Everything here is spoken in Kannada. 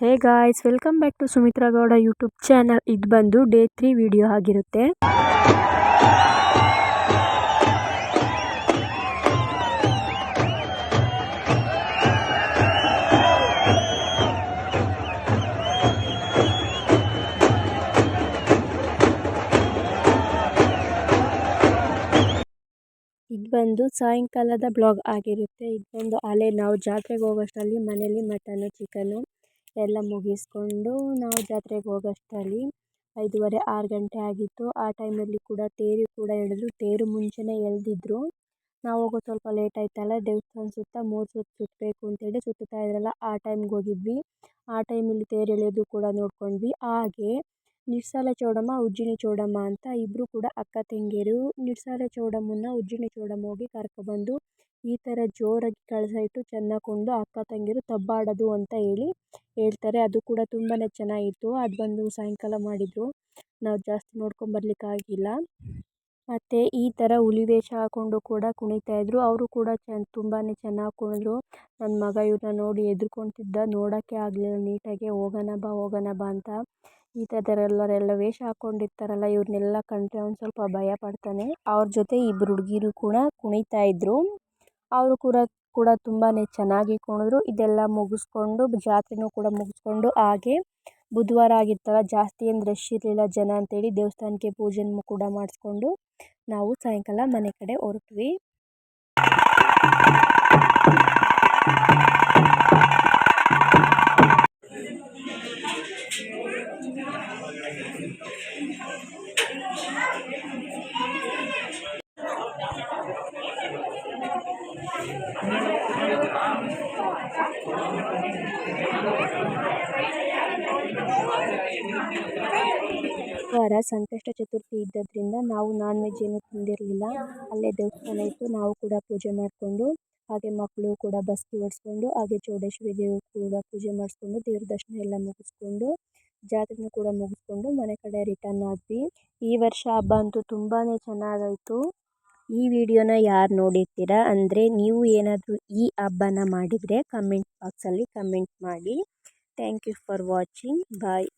Hey guys welcome back to Sumitra Gowda YouTube channel ಇದು ಬಂದು ಡೇ ತ್ರೀ ವಿಡಿಯೋ ಆಗಿರುತ್ತೆ. ಇದು ಬಂದು ಸಾಯಂಕಾಲದ ಬ್ಲಾಗ್ ಆಗಿರುತ್ತೆ. ಇದು ಬಂದು ಅಲ್ಲೇ ನಾವು ಜಾತ್ರೆಗೆ ಹೋಗೋಷ್ಟರಲ್ಲಿ ಮನೇಲಿ ಮಟನ್ನು ಚಿಕನ್ನು ಎಲ್ಲ ಮುಗಿಸ್ಕೊಂಡು ನಾವು ಜಾತ್ರೆಗೆ ಹೋಗೋಷ್ಟರಲ್ಲಿ ಐದುವರೆ ಆರು ಗಂಟೆ ಆಗಿತ್ತು. ಆ ಟೈಮಲ್ಲಿ ಕೂಡ ತೇರು ಕೂಡ ಎಳೆದ್ರು. ತೇರು ಮುಂಚೆನೇ ಎಳೆದಿದ್ರು. ನಾವು ಹೋಗೋದು ಸ್ವಲ್ಪ ಲೇಟ್ ಆಯ್ತಲ್ಲ, ದೇವಸ್ಥಾನ ಸುತ್ತ ಮೂರು ಸುತ್ತು ಸುತ್ತಬೇಕು ಅಂತೇಳಿ ಸುತ್ತುತ್ತಾ ಇದ್ರಲ್ಲ, ಆ ಟೈಮ್ಗೆ ಹೋಗಿದ್ವಿ. ಆ ಟೈಮಲ್ಲಿ ತೇರು ಎಳೆಯೋದು ಕೂಡ ನೋಡ್ಕೊಂಡ್ವಿ. ಹಾಗೆ ನಿರ್ಸಾಲ ಚೌಡಮ್ಮ, ಉಜ್ಜಿನಿ ಚೌಡಮ್ಮ ಅಂತ ಇಬ್ಬರು ಕೂಡ ಅಕ್ಕ ತಂಗಿಯರು. ನಿರ್ಸಾಲ ಚೌಡಮ್ಮನ ಉಜ್ಜಿನಿ ಚೌಡಮ್ಮ ಹೋಗಿ ಕರ್ಕೊಬಂದು ಈ ಥರ ಜೋರಾಗಿ ಕಳಸ ಇಟ್ಟು ಚೆನ್ನಾಗಿ ಕೊಂಡು ಅಕ್ಕ ತಂಗಿಯರು ತಬ್ಬಾಡೋದು ಅಂತ ಹೇಳಿ ಹೇಳ್ತಾರೆ. ಅದು ಕೂಡ ತುಂಬಾ ಚೆನ್ನಾಗಿತ್ತು. ಅದು ಬಂದು ಸಾಯಂಕಾಲ ಮಾಡಿದರು. ನಾವು ಜಾಸ್ತಿ ನೋಡ್ಕೊಂಬರ್ಲಿಕ್ಕಾಗಿಲ್ಲ ಮತ್ತು ಈ ಥರ ಹುಲಿ ವೇಷ ಹಾಕ್ಕೊಂಡು ಕೂಡ ಕುಣಿತಾಯಿದ್ರು ಅವರು ಕೂಡ ಚ ತುಂಬಾ ಚೆನ್ನಾಗಿ ಕುಣಿದ್ರು. ನನ್ನ ಮಗ ಇವ್ರನ್ನ ನೋಡಿ ಹೆದ್ರುಕೊಂತಿದ್ದ. ನೋಡೋಕ್ಕೆ ಆಗಲಿಲ್ಲ. ನೀಟಾಗಿ ಹೋಗೋಣ ಬಾ ಹೋಗೋಣ ಬಾ ಅಂತ ಈ ಥರದವರೆಲ್ಲ ವೇಷ ಹಾಕ್ಕೊಂಡಿರ್ತಾರಲ್ಲ ಇವ್ರನ್ನೆಲ್ಲ ಕಂಡರೆ ಅವ್ನು ಸ್ವಲ್ಪ ಭಯ ಪಡ್ತಾನೆ. ಅವ್ರ ಜೊತೆ ಇಬ್ಬರು ಹುಡುಗೀರು ಕೂಡ ಕುಣಿತಾ ಇದ್ದರು ಅವರು ಕೂಡ ಕೂಡ ತುಂಬಾ ಚೆನ್ನಾಗಿ ಕುಣಿದ್ರು. ಇದೆಲ್ಲ ಮುಗಿಸ್ಕೊಂಡು, ಜಾತ್ರೆನೂ ಕೂಡ ಮುಗಿಸ್ಕೊಂಡು ಹಾಗೆ ಬುಧವಾರ ಆಗಿತ್ತಲ್ಲ ಜಾಸ್ತಿ ಏನು ರಶ್ ಇರಲಿಲ್ಲ ಜನ ಅಂತೇಳಿ ದೇವಸ್ಥಾನಕ್ಕೆ ಪೂಜೆನೂ ಕೂಡ ಮಾಡಿಸ್ಕೊಂಡು ನಾವು ಸಾಯಂಕಾಲ ಮನೆ ಕಡೆ ಹೊರಟ್ವಿ. ವಾರ ಸಂಕಷ್ಟ ಚತುರ್ಥಿ ಇದ್ದದ್ರಿಂದ ನಾವು ನಾನ್ ವೆಜ್ ಏನು ತಿಂದಿರಲಿಲ್ಲ. ಅಲ್ಲೇ ದೇವಸ್ಥಾನ ಇತ್ತು, ನಾವು ಕೂಡ ಪೂಜೆ ಮಾಡಿಕೊಂಡು, ಹಾಗೆ ಮಕ್ಕಳು ಕೂಡ ಬಸ್ತಿ ಓಡಿಸ್ಕೊಂಡು, ಹಾಗೆ ಚೌಡೇಶ್ವರಿ ದೇವರು ಕೂಡ ಪೂಜೆ ಮಾಡಿಸ್ಕೊಂಡು, ದೇವ್ರ ದರ್ಶನ ಎಲ್ಲ ಮುಗಿಸ್ಕೊಂಡು, ಜಾತ್ರೆನೂ ಕೂಡ ಮುಗಿಸ್ಕೊಂಡು ಮನೆ ಕಡೆ ರಿಟರ್ನ್ ಆದ್ವಿ. ಈ ವರ್ಷ ಹಬ್ಬ ಅಂತೂ ತುಂಬಾ ಚೆನ್ನಾಗಾಯಿತು. ಈ ವಿಡಿಯೋನ ಯಾರು ನೋಡಿರ್ತೀರ ಅಂದರೆ ನೀವು ಏನಾದರೂ ಈ ಹಬ್ಬನ ಮಾಡಿದರೆ ಕಮೆಂಟ್ ಬಾಕ್ಸಲ್ಲಿ ಕಮೆಂಟ್ ಮಾಡಿ. Thank you for watching bye